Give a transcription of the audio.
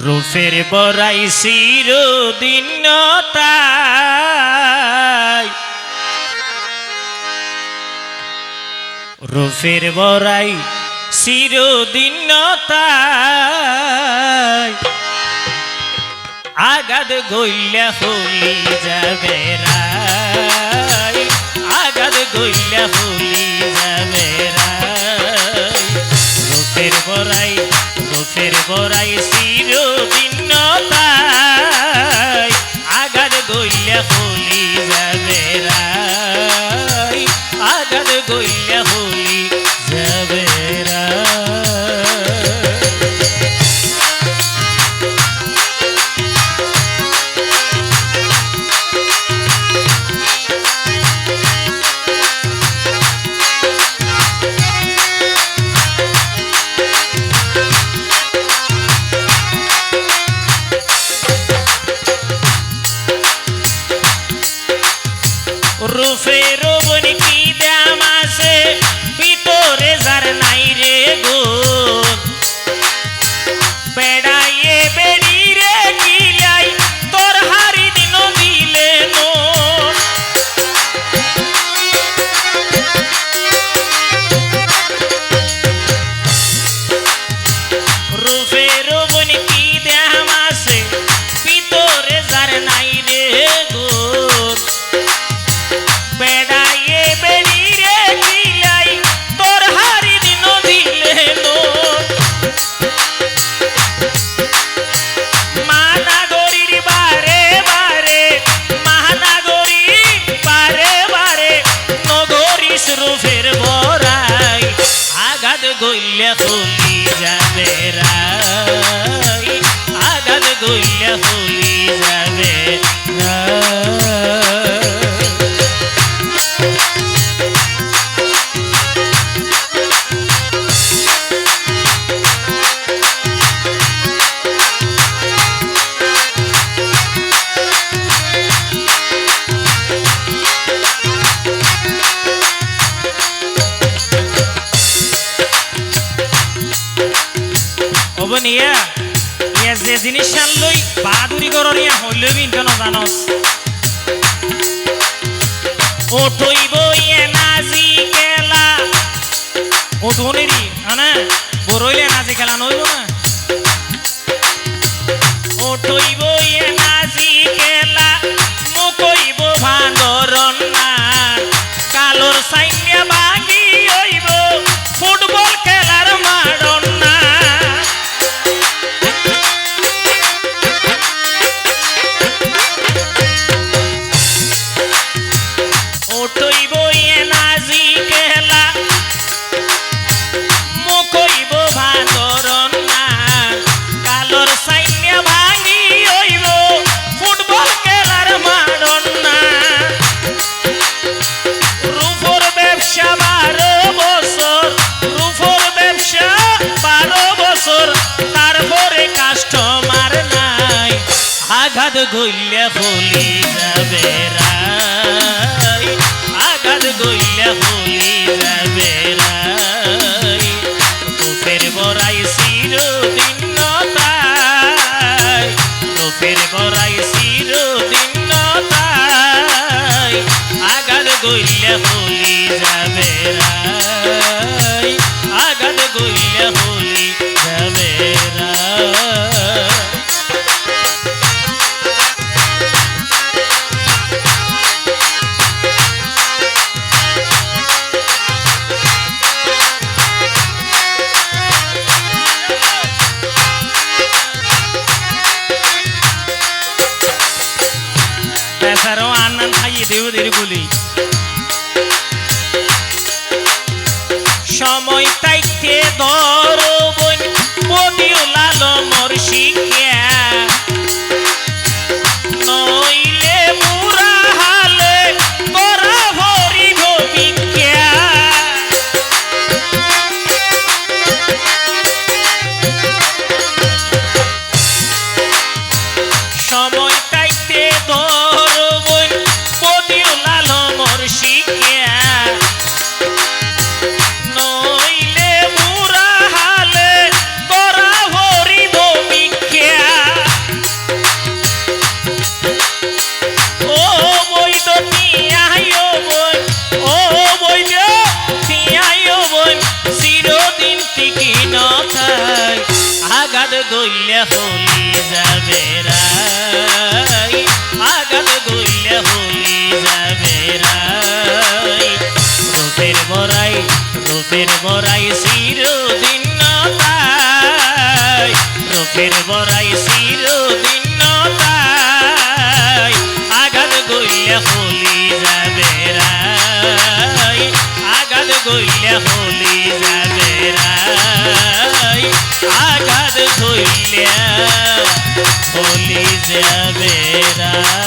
রূপের বরাই চিরদিন তাই রূপের বরাই চিরদিন তাই আগাদ গইলা হলি যাবে আগাদ গইলা হলি যাবে রাই। রূপের বরাই রূপের বরাই চিরদিন রূপের বন কি দাম আছে? ভিতরে যার নাই রে গো। নিয়া। ইয়া যে জিনিস আনলই, বাহাদুরি করর ইয়া হইল বিন জানস। ওটইব ইয়ে নাজি খেলা। ওটনেরি হ্যাঁ বড়ইলে নাজি খেলা নইব না। ইয়ে গইলে ফুলি যাবে রাই আঘাত গইলে হলি বলি। সময় তাইতে ধরো বন বদিও লালমর শিখিয়া নইলে মুরা হালে ভিক্ষা সময় রূপের বড়াই চিরদিন তাই রূপের বড়াই চিরদিন তাই আঘাত গইলে হলি যাবে রাই, আঘাত গইলে হলি যাবে রাই, আঘাত গইলে হলি যাবে রাই।